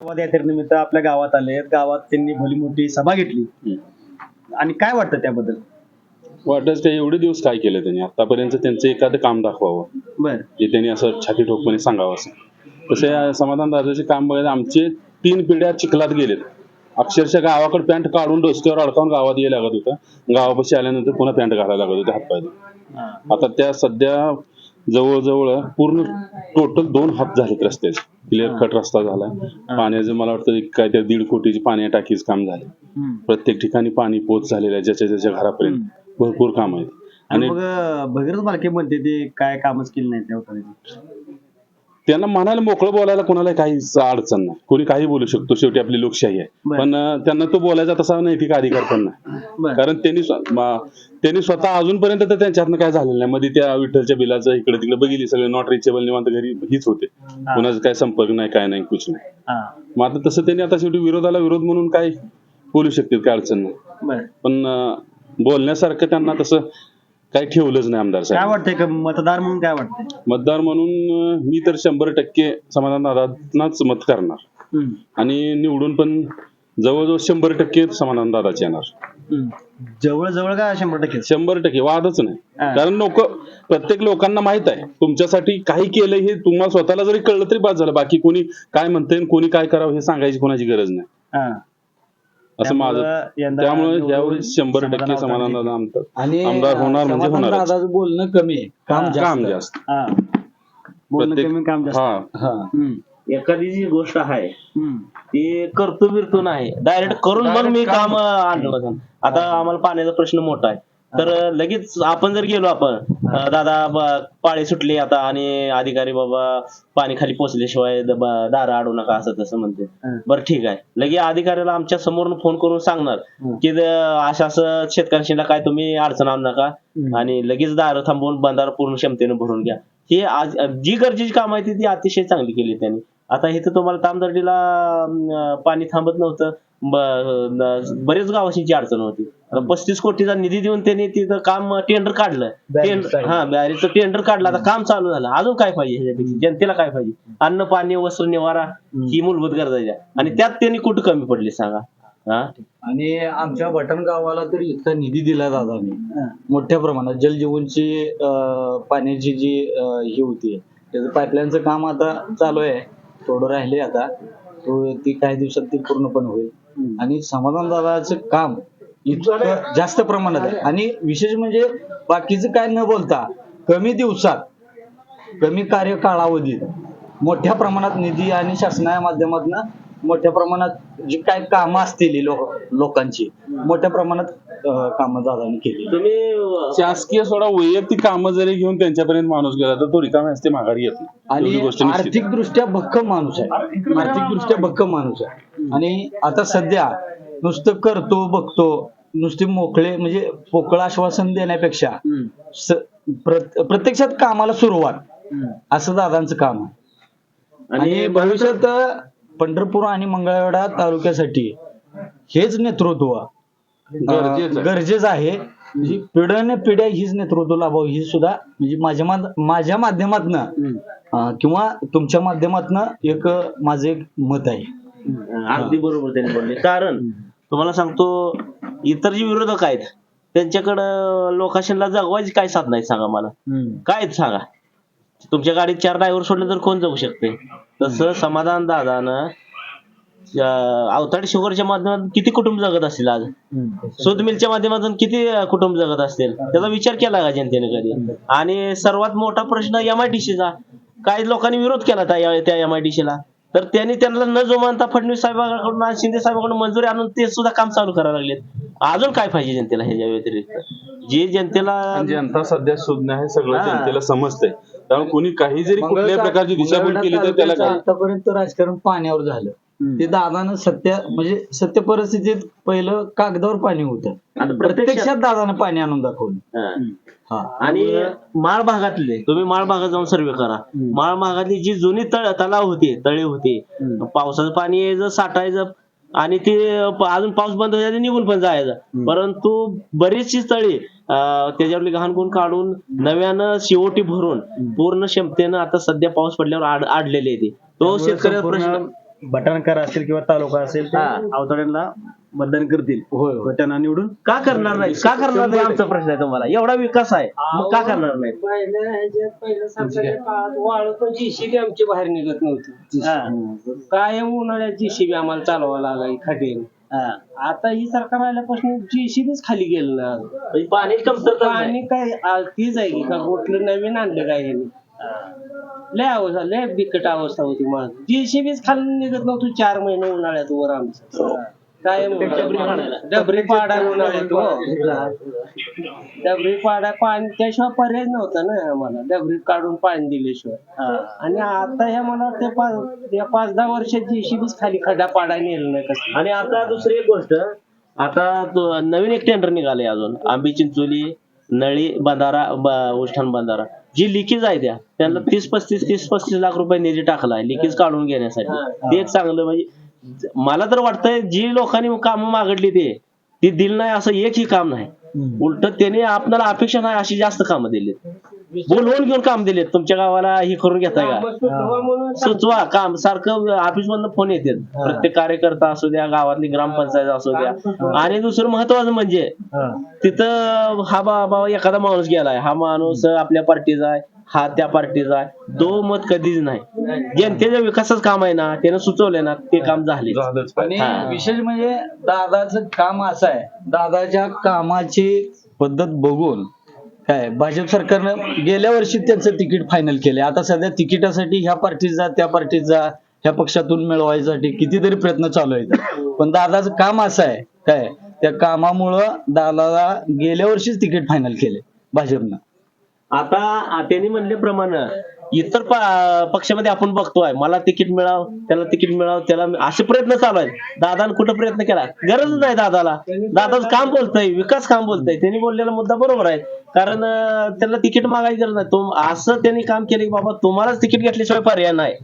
यात्रेनिमित्त आपल्या गावात आले गावात त्यांनी भली मोठी सभा घेतली. आणि काय वाटतं त्याबद्दल? वाटत काय एवढे दिवस काय केलं त्यांनी? आतापर्यंत त्यांचं एखादं काम दाखवावं. बर. जे त्यांनी असं छाती ठोकपणे सांगावं असं. तसे समाधान दादाचे काम बघायचं आमचे तीन पिढ्या चिखलात गेलेत. अक्षरशः गावाकडे पॅन्ट काढून डोसक्यावर अडकावून गावात यायला लागत होतं. गावापाशी आल्यानंतर पुन्हा पॅन्ट घालायला लागत होते हातपाय. आता त्या सध्या जवळजवळ पूर्ण टोटल दोन हात झालेत रस्त्याचे. क्लिअर कट रस्ता झालाय पाण्याचं मला वाटतं काय त्या दीड कोटीची पाण्या टाकीच काम झाले. प्रत्येक ठिकाणी पाणी पोच झालेलं आहे ज्याच्या ज्याच्या घरापर्यंत. भरपूर काम आहेत. आणि मग भगीरथ बालके म्हणते ते काय कामच केलं नाही त्या त्यांना म्हणायला मोकळं बोलायला कोणाला काहीच अडचण नाही. कोणी काही बोलू शकतो. शेवटी आपली लोकशाही आहे. पण त्यांना तो बोलायचा तसा नैतिक अधिकार पण नाही. कारण त्यांनी त्यांनी स्वतः अजूनपर्यंत तर त्यांच्यातनं काय झालेलं नाही. मध्ये त्या विठ्ठलच्या बिलाचं इकडे तिकडे बघितली सगळे नॉट रिचेबल निवांत घरी हीच होते. कोणाचा काय संपर्क नाही काय नाही कुछ नाही. मग आता तसं त्यांनी आता शेवटी विरोधाला विरोध म्हणून काय बोलू शकतील काय अडचण नाही. पण बोलण्यासारखं त्यांना तसं काही ठेवलंच नाही आमदार काय साहेब वाटतंय का? मतदार म्हणून काय वाटतंय? मतदार म्हणून मी तर शंभर टक्के समाधान दादांनाच मत करणार. हम्म. आणि निवडून पण जवळजवळ शंभर टक्के समाधान दादाचे येणार. हम्म. जवळ जवळ का शंभर टक्के? शंभर टक्के वादच नाही. हा. कारण लोक प्रत्येक लोकांना माहीत आहे तुमच्यासाठी काही केलं हे तुम्हाला स्वतःला जरी कळलं तरी बाद झालं बाकी कोणी काय म्हणतंय आणि कोणी काय करावं हे सांगायची कोणाची गरज नाही. हा. असं माझं त्यामुळं यावेळी शंभर टक्के समाधान अवताडे. दादा आमदार आणि आमदार होणार म्हणजे समाधान. दादाचं बोलणं कमी आहे काम. काम जास्त जास्त हा बोलणं प्रत्येक- कमी काम जास्त हा हा हम्म. एखादी जी गोष्ट आहे हम्म. ती करतो बिरतो नाही डायरेक्ट करून मग मी काम आणलं. आता आम्हाला पाण्याचा प्रश्न मोठा आहे तर लगेच आपण जर गेलो आपण दादा पाळी सुटली आता आणि अधिकारी बाबा पाणी खाली पोचल्याशिवाय दारं अडू नका असं तसं म्हणते. बरं ठीक आहे. लगे अधिकाऱ्याला आमच्या समोरून फोन करून सांगणार. की द- असं शेतकऱ्यांशीला काय तुम्ही अडचण आणू नका आणि लगेच दारं थांबवून बंधारा पूर्ण क्षमतेनं भरून घ्या. हे आज जी गरजेची काम आहे ती ती अतिशय चांगली केली त्यांनी. आता इथं तुम्हाला तामदर्डीला पाणी थांबत नव्हतं. ब- बरेच गावाची अडचण होती. आता पस्तीस कोटीचा निधी देऊन त्यांनी तिथं काम टेंडर काढलं. टेंडर हा बॅरीचं टेंडर काढलं. आता काम चालू झालं. अजून काय पाहिजे ह्याच्यापेक्षा? जनतेला काय पाहिजे अन्न पाणी वस्त्र निवारा ही मूलभूत गरजा आहेत. आणि त्यात त्यांनी कुठं कमी पडली सांगा? हा? आणि आमच्या बटन गावाला तर इतका निधी दिला दादाने मोठ्या प्रमाणात. जलजीवनची अं, पाण्याची जी अं, ही होती त्याचं पाईपलाईनचं काम आता चालू आहे. थोडं राहिले आता तो ती काही दिवसात ती पूर्णपणे होईल. आणि समाधान दादाचं काम इतकं जास्त प्रमाणात आहे. आणि विशेष म्हणजे बाकीचं काय न बोलता कमी दिवसात कमी कार्य कालावधीत मोठ्या प्रमाणात निधी आणि शासनाच्या माध्यमातून मोठ्या प्रमाणात जी काय कामं असतील लोक लोकांची मोठ्या प्रमाणात कामं दादाने केली तुम्ही शासकीय सोडा वैयक्तिक कामं जरी घेऊन त्यांच्यापर्यंत माणूस गेला तर तो रिकाम्या असते माघारी येत नाही आणि एवढी गोष्ट निश्चित आहे. आर्थिक दृष्ट्या भक्कम माणूस आहे आर्थिक दृष्ट्या भक्कम माणूस आहे आणि आता सध्या नुसतं करतो बघतो नुसते मोकळे म्हणजे पोकळ आश्वासन देण्यापेक्षा हम्म. स- प्र- प्रत्यक्षात कामाला सुरुवात हम्म. असं दादांचं काम आहे आणि भविष्यात पंढरपूर आणि मंगळवेढा तालुक्यासाठी. हेच नेतृत्व गरजेचं अं. गरजेचं आहे. म्हणजे पिढ्याने पिढ्या हीच नेतृत्व लाभावं. ही सुद्धा म्हणजे माझ्या माझ्या माध्यमातनं. अं, किंवा तुमच्या माध्यमातनं एक माझं एक मत आहे. अगदी बरोबर त्यांनी बोलले. कारण तुम्हाला सांगतो इतर जे विरोधक आहेत त्यांच्याकडं लोकांना जगवायची काय साधन आहे सांगा मला. काय सांगा? तुमच्या गाडीत चार ड्रायव्हर सोडले तर कोण जाऊ शकते? तसं समाधान दादानं अवताडे शुगरच्या माध्यमातून किती कुटुंब जगत असतील आज. सूत मिलच्या माध्यमातून किती कुटुंब जगत असतील? त्याचा विचार केला का जनतेने कधी? आणि सर्वात मोठा प्रश्न एमआयडीसीचा काही लोकांनी विरोध केला त्या त्या एमआयडीसीला तर त्यांनी त्यांना न जोमानता फडणवीस साहेबांकडून आणि शिंदे साहेबांकडून मंजुरी आणून ते सुद्धा काम चालू करायला लागलेत. अजून काय पाहिजे जनतेला ह्याच्या व्यतिरिक्त? जे जनतेला जनता सध्या सुज्ञ आहे सगळं हा. जनतेला समजतंय. त्यामुळे कोणी काही जरी कुठल्याही प्रकारची दिशाभूल केली तर त्याला काय? आतापर्यंत राजकारण पाण्यावर झालं. ते दादानं सत्य म्हणजे सत्य परिस्थितीत पहिलं कागदावर पाणी होतं. प्रत्यक्षात दादानं पाणी आणून दाखवलं. आणि माळ भागातले तुम्ही माळ भागात जाऊन सर्वे करा. माळ भागातली जी जुनी तळ तलाव होते तळे होते. पावसाचं पाणी यायचं साठायचं आणि ते अजून पाऊस बंद व्हायचा निघून पण जायचं. परंतु बरीचशी तळी अं, त्याच्यावरली घाणगुण काढून नव्यानं शिवोटी भरून पूर्ण क्षमतेनं आता सध्या पाऊस पडल्यावर आड आडलेले आहे ते. तो शेतकऱ्याचा प्रश्न बटणकर असतील किंवा तालुका असेल ते हा. अवताड्यांना मतदान करतील. होय होय. त्यांना निवडून का करणार नाही? का करणार नाही आमचा प्रश्न आहे तुम्हाला. एवढा विकास आहे. मग का करणार नाही? पहिल्या ह्याच्यात पहिल्या सरकारच्या काळात वाळू पण जीसीबी आमची बाहेर निघत नव्हती. हा. कायम उन्हाळ्यात जीसीबी आम्हाला चालवा लागाय खाटीन हा. आता ही सरकार आल्यापासून जीसीबीच खाली गेलं ना. म्हणजे पाण्याची कमतरता नाही. आणि काय आ, तीच आहे की का? कुठलं नवीन आणलं काय ह्यांनी? लय अवस्था लय बिकट अवस्था होती मग जीसीबीच खाली निघत नव्हतं चार महिने उन्हाळ्यात वर आमचं. कायम डबरी पाडा उन्हाळ्यात हो. डबरी पाडा पाणी त्याशिवाय पर्याय नव्हता ना आम्हाला. डबरी काढून पाणी दिल्याशिवाय. हा. आणि आता ह्या मला वाटतं पाच या पाच दहा वर्षात जीसीबीच खाली खड्डा पाडा नेलं नाही कसं आणि आता दुसरी एक गोष्ट आता तो नवीन एक टेंडर निघाले अजून. आंबी चिंचोली नळी बंधारा उष्ठाण बंधारा. जी लिकेज आहे त्या त्यांना तीस पस्तीस तीस पस्तीस लाख रुपये निधी टाकलाय लिकेज काढून घेण्यासाठी. ते एक चांगलं म्हणजे मला तर वाटतंय जी लोकांनी कामं मागडली ते ती दिली नाही असं एकही काम नाही. उलट त्याने आपल्याला अपेक्षा नाही अशी जास्त कामं दिलीत. बोलवून घेऊन काम दिलेत. तुमच्या गावाला हे करून घेताय का? सुचवा काम सारखं ऑफिस मधनं फोन येतात. प्रत्येक कार्यकर्ता असू द्या गावातली ग्रामपंचायत असू द्या. आणि दुसरं महत्वाचं म्हणजे. तिथं हा बाबा एखादा माणूस गेलाय. हा माणूस आपल्या पार्टीचा आहे हा त्या पार्टीचा आहे. दो मत कधीच नाही. जनतेच्या विकासाचं काम आहे ना त्यानं सुचवलंय ना ते काम झाले आणि. विशेष म्हणजे दादाचं काम असं आहे. दादाच्या कामाची पद्धत बघून काय भाजप सरकारनं गेल्या वर्षी त्यांचं तिकीट फायनल केले आता सध्या तिकिटासाठी ह्या पार्टीचा त्या पार्टीचा ह्या पक्षातून मिळवायसाठी कितीतरी प्रयत्न चालू आहेत. पण दादाचं काम असं आहे काय त्या कामामुळं दादाला गेल्या वर्षीच तिकीट फायनल केले भाजपनं. आता आ- त्यांनी म्हणल्याप्रमाणे इतर पक्षामध्ये आपण बघतोय. मला तिकीट मिळाव त्याला तिकीट मिळाव त्याला असे प्रयत्न चालू आहेत. दादानं कुठं प्रयत्न केला? गरज नाही दादाला. दादाच काम बोलतय विकास काम बोलतय. त्यांनी बोललेला मुद्दा बरोबर आहे. कारण त्याला तिकीट मागायची गरज नाही. असं त्यांनी काम केलं की बाबा तुम्हालाच तिकीट घेतल्याशिवाय पर्याय नाही.